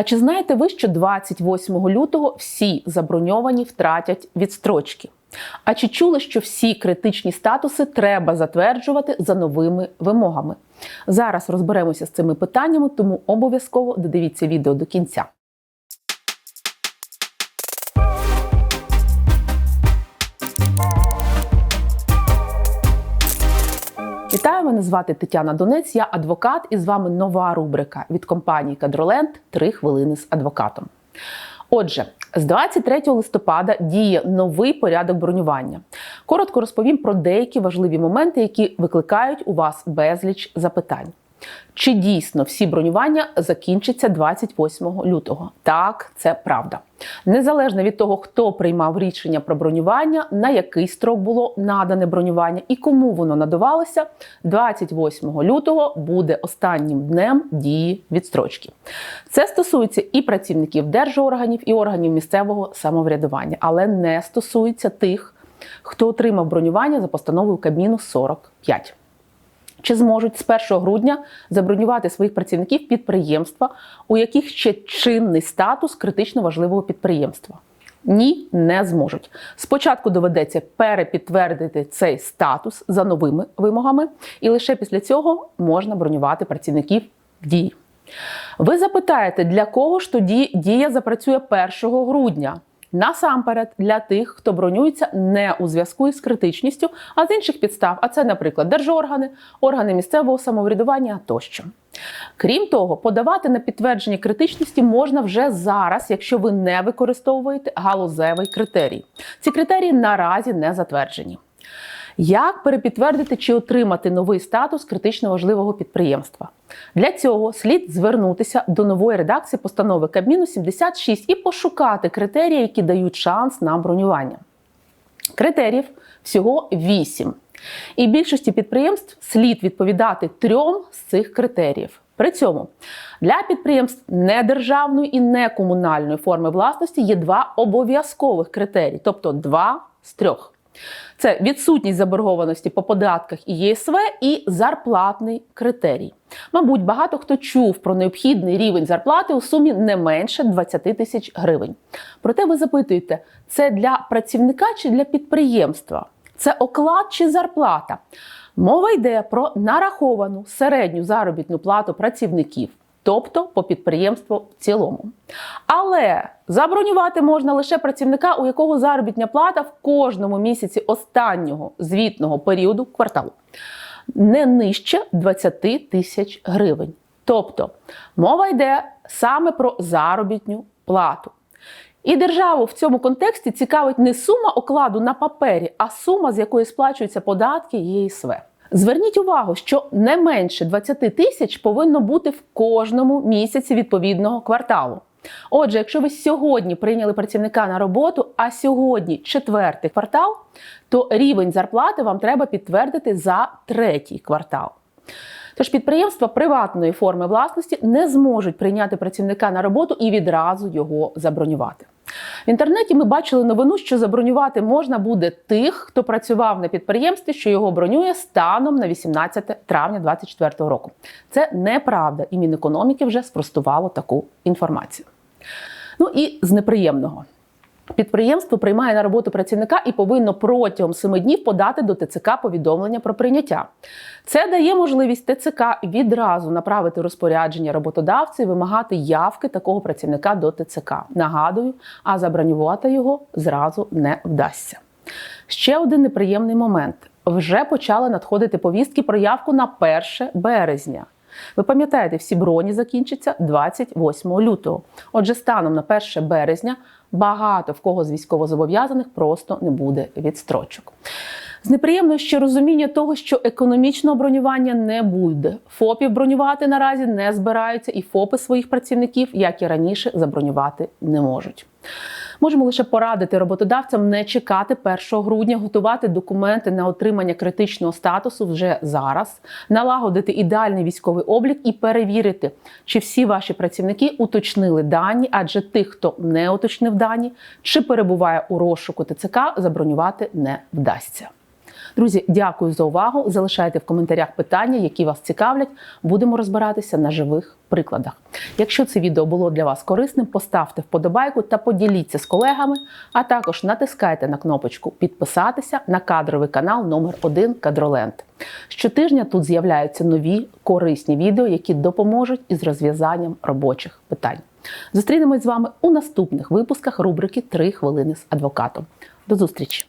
А чи знаєте ви, що 28 лютого всі заброньовані втратять відстрочки? А чи чули, що всі критичні статуси треба затверджувати за новими вимогами? Зараз розберемося з цими питаннями, тому обов'язково додивіться відео до кінця. Вітаю, мене звати Тетяна Донець, я адвокат, і з вами нова рубрика від компанії Кадроленд Три хвилини з адвокатом. Отже, з 23 листопада діє новий порядок бронювання. Коротко розповім про деякі важливі моменти, які викликають у вас безліч запитань. Чи дійсно всі бронювання закінчаться 28 лютого? Так, це правда. Незалежно від того, хто приймав рішення про бронювання, на який строк було надане бронювання і кому воно надавалося, 28 лютого буде останнім днем дії відстрочки. Це стосується і працівників держорганів, і органів місцевого самоврядування, але не стосується тих, хто отримав бронювання за постановою Кабміну 45. Чи зможуть з 1 грудня забронювати своїх працівників підприємства, у яких ще чинний статус критично важливого підприємства? Ні, не зможуть. Спочатку доведеться перепідтвердити цей статус за новими вимогами, і лише після цього можна бронювати працівників дії. Ви запитаєте, для кого ж тоді дія запрацює 1 грудня? Насамперед для тих, хто бронюється не у зв'язку із критичністю, а з інших підстав, а це, наприклад, держоргани, органи місцевого самоврядування тощо. Крім того, подавати на підтвердження критичності можна вже зараз, якщо ви не використовуєте галузевий критерій. Ці критерії наразі не затверджені. Як перепідтвердити чи отримати новий статус критично важливого підприємства? Для цього слід звернутися до нової редакції постанови Кабміну 76 і пошукати критерії, які дають шанс на бронювання. Критеріїв всього 8. І більшості підприємств слід відповідати трьом з цих критеріїв. При цьому для підприємств недержавної і некомунальної форми власності є два обов'язкових критерії, тобто два з трьох. Це відсутність заборгованості по податках і ЄСВ і зарплатний критерій. Мабуть, багато хто чув про необхідний рівень зарплати у сумі не менше 20 тисяч гривень. Проте ви запитуєте, це для працівника чи для підприємства? Це оклад чи зарплата? Мова йде про нараховану середню заробітну плату працівників тобто по підприємству в цілому. Але забронювати можна лише працівника, у якого заробітня плата в кожному місяці останнього звітного періоду кварталу не нижче 20 тисяч гривень. Тобто мова йде саме про заробітню плату. І державу в цьому контексті цікавить не сума окладу на папері, а сума, з якої сплачуються податки ЄСВ. Зверніть увагу, що не менше 20 тисяч повинно бути в кожному місяці відповідного кварталу. Отже, якщо ви сьогодні прийняли працівника на роботу, а сьогодні четвертий квартал, то рівень зарплати вам треба підтвердити за третій квартал. Тож підприємства приватної форми власності не зможуть прийняти працівника на роботу і відразу його забронювати. В інтернеті ми бачили новину, що забронювати можна буде тих, хто працював на підприємстві, що його бронює станом на 18 травня 2024 року. Це неправда, і Мінекономіки вже спростувало таку інформацію. Ну і з неприємного. Підприємство приймає на роботу працівника і повинно протягом семи днів подати до ТЦК повідомлення про прийняття. Це дає можливість ТЦК відразу направити розпорядження роботодавцю і вимагати явки такого працівника до ТЦК. Нагадую, а забронювати його зразу не вдасться. Ще один неприємний момент: вже почали надходити повістки про явку на 1 березня. Ви пам'ятаєте, всі броні закінчаться 28 лютого. Отже, станом на 1 березня багато в кого з військовозобов'язаних просто не буде відстрочок. З неприємно ще розуміння того, що економічного бронювання не буде. ФОПів бронювати наразі не збираються, і ФОПи своїх працівників, як і раніше, забронювати не можуть. Можемо лише порадити роботодавцям не чекати 1 грудня, готувати документи на отримання критичного статусу вже зараз, налагодити ідеальний військовий облік і перевірити, чи всі ваші працівники уточнили дані, адже тих, хто не уточнив дані, чи перебуває у розшуку ТЦК, забронювати не вдасться. Друзі, дякую за увагу. Залишайте в коментарях питання, які вас цікавлять. Будемо розбиратися на живих прикладах. Якщо це відео було для вас корисним, поставте вподобайку та поділіться з колегами, а також натискайте на кнопочку підписатися на кадровий канал номер 1 Кадроленд. Щотижня тут з'являються нові корисні відео, які допоможуть із розв'язанням робочих питань. Зустрінемось з вами у наступних випусках рубрики «3 хвилини з адвокатом. До зустрічі!